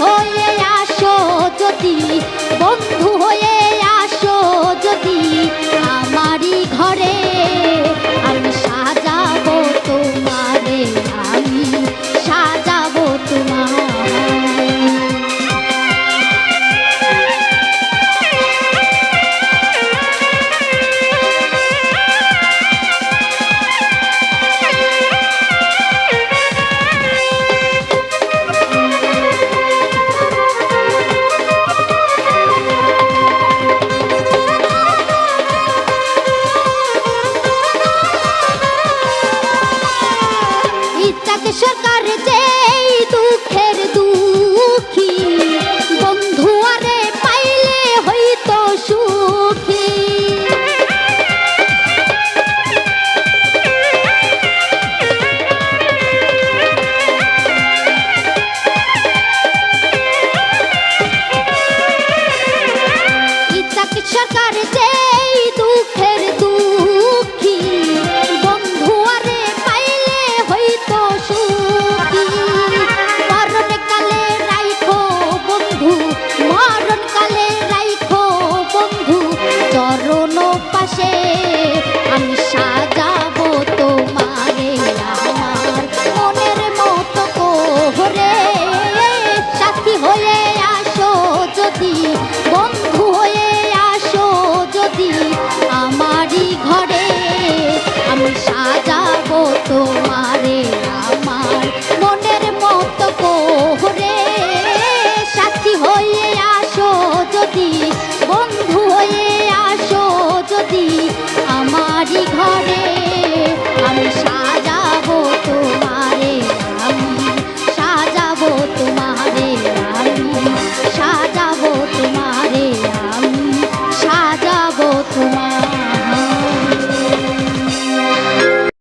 হয়ে আসো যদি বন্ধু হয়ে থাকার চেয়ে দুঃখের দুঃখী?